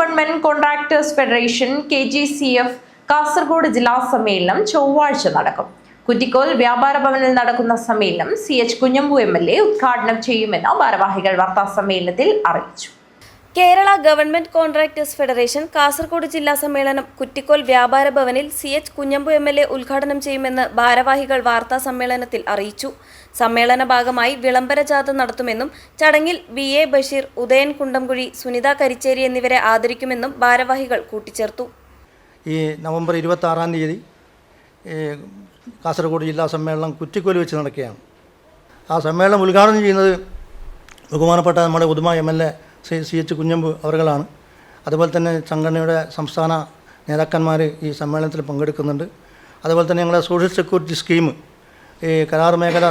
Government contractors federation K G C F Kasaragod ജില്ലാ സമ്മേളനം ചൊവ്വാഴ്ച നടക്കും. കുറ്റിക്കോൽ വ്യാപാര ഭവനിൽ നടക്കുന്ന സമ്മേളനം C H Kunhambu M L A ഉദ്ഘാടനം ചെയ്യുമെന്ന് ഭാരവാഹികൾ വാർത്താ സമ്മേളനത്തിൽ അറിയിച്ചു. Kerala government contractors federation Kasaragod ജില്ലാ സമ്മേളനം കുറ്റിക്കോൽ വ്യാപാര ഭവനിൽ C H Kunhambu M L A ഉദ്ഘാടനം ചെയ്യുമെന്ന് ഭാരവാഹികൾ വാർത്താ സമ്മേളനത്തിൽ അറിയിച്ചു. സമ്മേളന ഭാഗമായി വിളംബര ജാഥ നടത്തുമെന്നും ചടങ്ങിൽ വി എ ബഷീർ ഉദയൻ കുണ്ടംകുഴി സുനിത കരിച്ചേരി എന്നിവരെ ആദരിക്കുമെന്നും ഭാരവാഹികൾ കൂട്ടിച്ചേർത്തു. ഈ നവംബർ ഇരുപത്തി ആറാം തീയതി കാസർഗോഡ് ജില്ലാ സമ്മേളനം കുറ്റിക്കോൽ വെച്ച് നടക്കുകയാണ്. ആ സമ്മേളനം ഉദ്ഘാടനം ചെയ്യുന്നത് ബഹുമാനപ്പെട്ട നമ്മുടെ Uduma M L A C C H Kunhambu അവറുകളാണ് അതുപോലെ തന്നെ സംഘടനയുടെ സംസ്ഥാന നേതാക്കന്മാർ ഈ സമ്മേളനത്തിൽ പങ്കെടുക്കുന്നുണ്ട്. അതുപോലെ തന്നെ ഞങ്ങളുടെ സോഷ്യൽ സെക്യൂരിറ്റി സ്കീം ഈ കരാർ മേഖല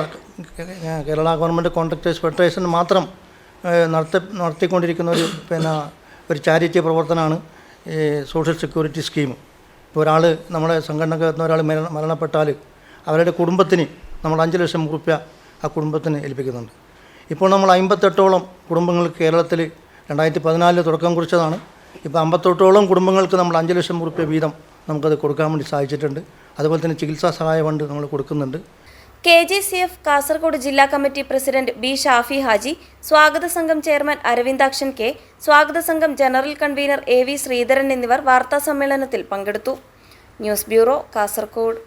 കേരള ഗവൺമെന്റ് കോൺട്രാക്ടേഴ്സ് ഫെഡറേഷൻ മാത്രം നടത്തി നടത്തിക്കൊണ്ടിരിക്കുന്ന ഒരു പിന്നെ ഒരു ചാരിറ്റി പ്രവർത്തനമാണ് ഈ സോഷ്യൽ സെക്യൂരിറ്റി സ്കീം ഇപ്പോൾ ഒരാൾ നമ്മുടെ സംഘടനക്കകത്ത് ഒരാൾ മരണ മരണപ്പെട്ടാൽ അവരുടെ കുടുംബത്തിന് നമ്മൾ അഞ്ച് ലക്ഷം റുപ്യ ആ കുടുംബത്തിന് ഏൽപ്പിക്കുന്നുണ്ട്. ഇപ്പോൾ നമ്മൾ അമ്പത്തെട്ടോളം കുടുംബങ്ങൾ കേരളത്തിൽ രണ്ടായിരത്തി പതിനാലിൽ തുടക്കം കുറിച്ചതാണ്. ഇപ്പോൾ അമ്പത്തെട്ടോളം കുടുംബങ്ങൾക്ക് നമ്മൾ അഞ്ച് ലക്ഷം റുപ്യ വീതം നമുക്കത് കൊടുക്കാൻ വേണ്ടി സാധിച്ചിട്ടുണ്ട്. അതുപോലെ തന്നെ ചികിത്സാ സഹായ ഫണ്ട് നമ്മൾ കൊടുക്കുന്നുണ്ട്. K G C F Kasaragod ജില്ലാ committee president B Shafi Haji സ്വാഗത സംഘം ചെയർമാൻ അരവിന്ദാക്ഷൻ കെ സ്വാഗത സംഘം general convener A V Sreedharan എന്നിവർ വാർത്താ സമ്മേളനത്തിൽ പങ്കെടുത്തു. News bureau Kasaragod.